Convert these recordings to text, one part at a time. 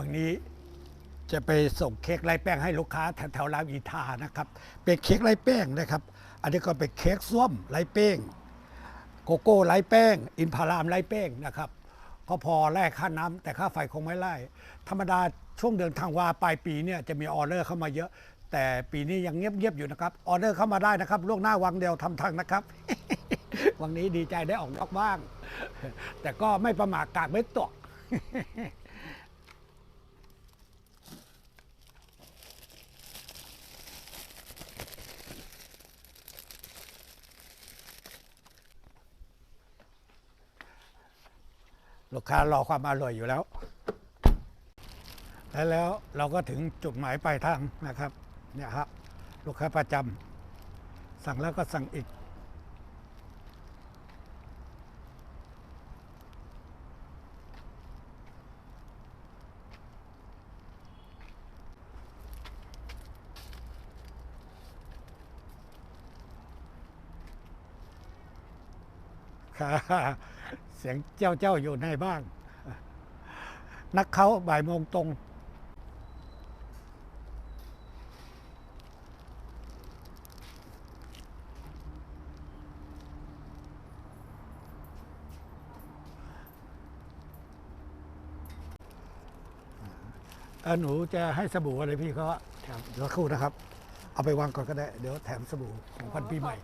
วันนี้จะไปส่งเค้กไร้แป้งให้ลูกค้าแถวแถวรามอินทานะครับ เป็นเค้กไร้แป้งนะครับ อันนี้ก็เป็นเค้กส้วมไร้แป้งโกโก้ไร้แป้ง อินพารามไร้แป้งนะครับก็พอแลกค่าน้ำแต่ค่าไฟคงไม่ไล่ ธรรมดาช่วงเดือนธันวาปลายปีเนี่ยจะมีออเดอร์เข้ามาเยอะ แต่ปีนี้ยังเงียบๆอยู่นะครับออเดอร์เข้ามาได้นะครับล่วงหน้าวังเดียวทำทังนะครับ วันนี้ดีใจได้ออกนอกบ้าง แต่ก็ไม่ประมาทกาดไม่ตก ลูกค้ารอความอร่อยอยู่แล้ว และแล้วเราก็ถึงจุดหมายปลายทางนะครับ เนี่ยครับลูกค้าประจำสั่งแล้วก็สั่งอีก เสียงเจ้าเจ้าอยู่ในบ้าน นักเขาบ่ายโมงตรงเออหนูจะให้สบู่อะไรพี่เขาแถมเดี๋ยวสักครู่นะครับ เอาไปวางก่อนก็ได้ เดี๋ยวแถมสบู่ของพันปีใหม่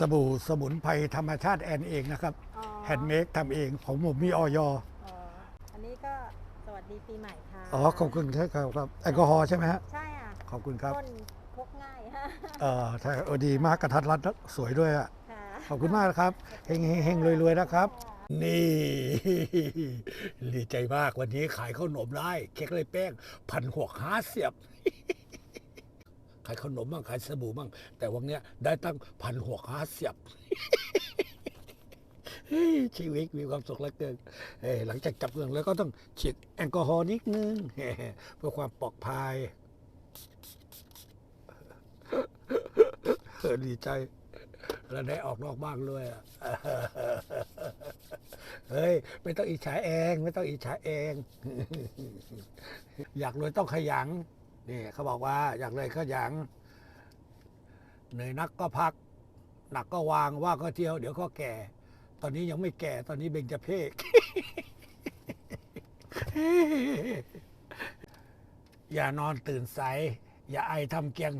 สบู่สมุนไพรธรรมชาติแอนเองนะครับอ๋อแฮนด์เมดทำเองของผมมีออยอ๋ออันนี้ก็สวัสดีปีใหม่ค่ะอ๋อขอบคุณครับครับแอลกอฮอล์ใช่ไหมฮะใช่อะขอบคุณครับพ่นพกง่ายฮะเออใช่เออดีมากกระทัดรัดสวยด้วยอะค่ะขอบคุณมากนะครับเฮงเฮงๆรวยๆนะครับ นี่ ดีใจมากวันนี้ขายขนมได้ เค้กไรแป้งพันหกห้าเสียบ ขายขนมบ้างขายสบู่บ้างแต่วันเนี้ยได้ตั้งพันหกห้าเสียบชีวิตมีความสุขเหลือเกินหลังจากจับเงินแล้วก็ต้องฉีดแอลกอฮอล์นิดนึงเพื่อความปลอดภัยดีใจแล้วได้ออกนอกบ้านด้วยเฮ้ย ไม่ต้องอิจฉาเอง ไม่ต้องอิจฉาเอง อยากรวยต้องขยัน นี่เขาบอกว่าอยากรวยขยันเหนื่อยนักก็พัก หนักก็วางว่าก็เที่ยว เดี๋ยวก็แก่ ตอนนี้ยังไม่แก่ตอนนี้เบญจะเพศอย่านอนตื่นสายอย่าไอทำเกียง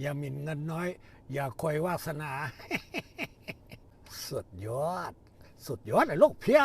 อย่าหมิ่นเงินน้อย อย่าคอยวาสนา สุดยอด สุดยอดไอ้ลูกเพี้ย